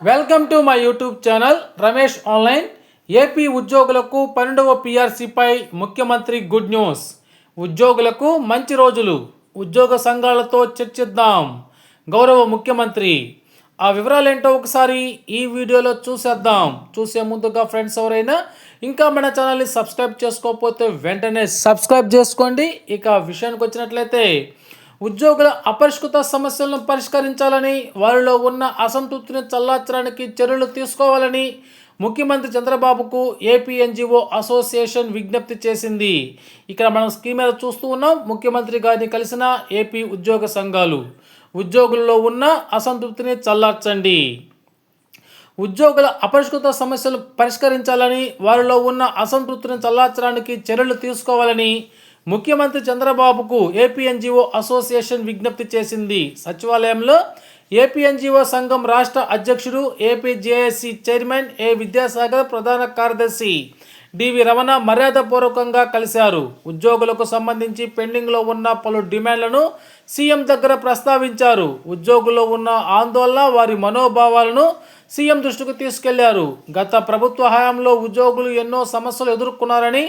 Welcome to my YouTube channel Ramesh online AP ఉద్యోగులకు పన్నెండవ పిఆర్సీపై ముఖ్యమంత్రి గుడ్ న్యూస్ ఉద్యోగులకు మంచి రోజులు. ఉద్యోగ సంఘాలతో చర్చిద్దాం. గౌరవ ముఖ్యమంత్రి ఆ వివరాలు ఏంటో ఒకసారి ఈ వీడియోలో చూసేద్దాం. చూసే ముందుగా ఫ్రెండ్స్ ఎవరైనా ఇంకా మన ఛానల్ని సబ్స్క్రైబ్ చేసుకోకపోతే వెంటనే సబ్స్క్రైబ్ చేసుకోండి. ఇక విషయానికి వచ్చినట్లయితే ఉద్యోగుల అపరిష్కృత సమస్యలను పరిష్కరించాలని వారిలో ఉన్న అసంతృప్తిని చల్లార్చడానికి చర్యలు తీసుకోవాలని ముఖ్యమంత్రి చంద్రబాబుకు ఏపీఎన్జిఓ అసోసియేషన్ విజ్ఞప్తి చేసింది. ఇక్కడ మనం స్కీమ్ మీద చూస్తూ ఉన్నాం ముఖ్యమంత్రి గారిని కలిసిన ఏపీ ఉద్యోగ సంఘాలు. ఉద్యోగుల్లో ఉన్న అసంతృప్తిని చల్లార్చండి. ఉద్యోగుల అపరిష్కృత సమస్యలు పరిష్కరించాలని వారిలో ఉన్న అసంతృప్తిని చల్లార్చడానికి చర్యలు తీసుకోవాలని ముఖ్యమంత్రి చంద్రబాబుకు ఏపీఎన్జిఓ అసోసియేషన్ విజ్ఞప్తి చేసింది. సచివాలయంలో ఏపీఎన్జిఓ సంఘం రాష్ట్ర అధ్యక్షుడు ఏపీజేఏసీ చైర్మన్ ఏ విద్యాసాగర్ ప్రధాన కార్యదర్శి డివి రమణ మర్యాదపూర్వకంగా కలిశారు. ఉద్యోగులకు సంబంధించి పెండింగ్లో ఉన్న పలు డిమాండ్లను సీఎం దగ్గర ప్రస్తావించారు. ఉద్యోగుల్లో ఉన్న ఆందోళన వారి మనోభావాలను సీఎం దృష్టికి తీసుకెళ్ళారు. గత ప్రభుత్వ హయాంలో ఉద్యోగులు ఎన్నో సమస్యలు ఎదుర్కొన్నారని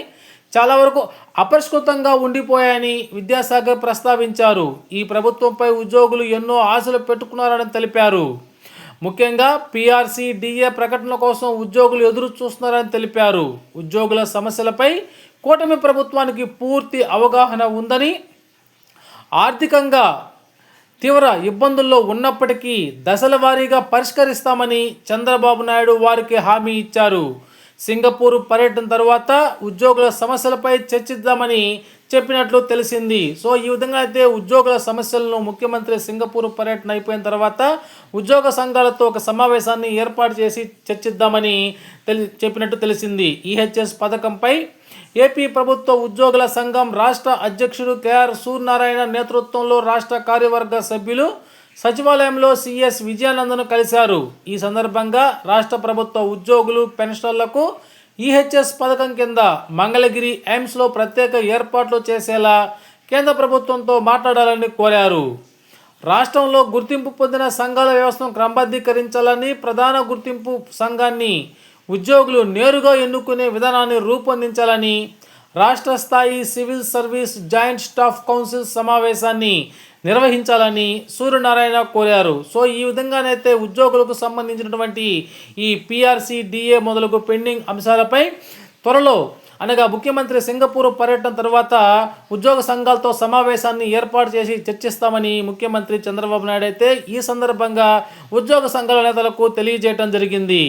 చాలా వరకు అపరిష్కృతంగా ఉండిపోయాయని విద్యాసాగర్ ప్రస్తావించారు. ఈ ప్రభుత్వంపై ఉద్యోగులు ఎన్నో ఆశలు పెట్టుకున్నారని తెలిపారు. ముఖ్యంగా పీఆర్సీ డిఏ ప్రకటన కోసం ఉద్యోగులు ఎదురు చూస్తున్నారని తెలిపారు. ఉద్యోగుల సమస్యలపై కూటమి ప్రభుత్వానికి పూర్తి అవగాహన ఉందని ఆర్థికంగా తీవ్ర ఇబ్బందుల్లో ఉన్నప్పటికీ దశల వారీగా పరిష్కరిస్తామని చంద్రబాబు నాయుడు వారికి హామీ ఇచ్చారు. సింగపూర్ పర్యటన తర్వాత ఉద్యోగుల సమస్యలపై చర్చిద్దామని చెప్పినట్లు తెలిసింది. సో ఈ విధంగా అయితే ఉద్యోగుల సమస్యలను ముఖ్యమంత్రి సింగపూర్ పర్యటన అయిపోయిన తర్వాత ఉద్యోగ సంఘాలతో ఒక సమావేశాన్ని ఏర్పాటు చేసి చర్చిద్దామని తెలి చెప్పినట్టు తెలిసింది. ఈహెచ్ఎస్ పథకంపై ఏపీ ప్రభుత్వ ఉద్యోగుల సంఘం రాష్ట్ర అధ్యక్షుడు కేఆర్ సూర్యనారాయణ నేతృత్వంలో రాష్ట్ర కార్యవర్గ సభ్యులు సచివాలయంలో సిఎస్ విజయానందను కలిశారు. ఈ సందర్భంగా రాష్ట్ర ప్రభుత్వ ఉద్యోగులు పెన్షనర్లకు ఈహెచ్ఎస్ పథకం కింద మంగళగిరి ఎయిమ్స్లో ప్రత్యేక ఏర్పాట్లు చేసేలా కేంద్ర ప్రభుత్వంతో మాట్లాడాలని కోరారు. రాష్ట్రంలో గుర్తింపు పొందిన సంఘాల వ్యవస్థను క్రమబద్ధీకరించాలని ప్రధాన గుర్తింపు సంఘాన్ని ఉద్యోగులు నేరుగా ఎన్నుకునే విధానాన్ని రూపొందించాలని రాష్ట్ర స్థాయి civil service joint staff council సమావేశాన్ని నిర్వహించాలని సూర్యనారాయణ కోరారు. సో ఈ విధంగానైతే ఉద్యోగులకు సంబంధించినటువంటి ఈ పిఆర్సీ డిఏ మొదలగు పెండింగ్ అంశాలపై త్వరలో అనగా ముఖ్యమంత్రి సింగపూర్ పర్యటన తర్వాత ఉద్యోగ సంఘాలతో సమావేశాన్ని ఏర్పాటు చేసి చర్చిస్తామని ముఖ్యమంత్రి చంద్రబాబు నాయుడు అయితే ఈ సందర్భంగా ఉద్యోగ సంఘాల నేతలకు తెలియజేయడం జరిగింది.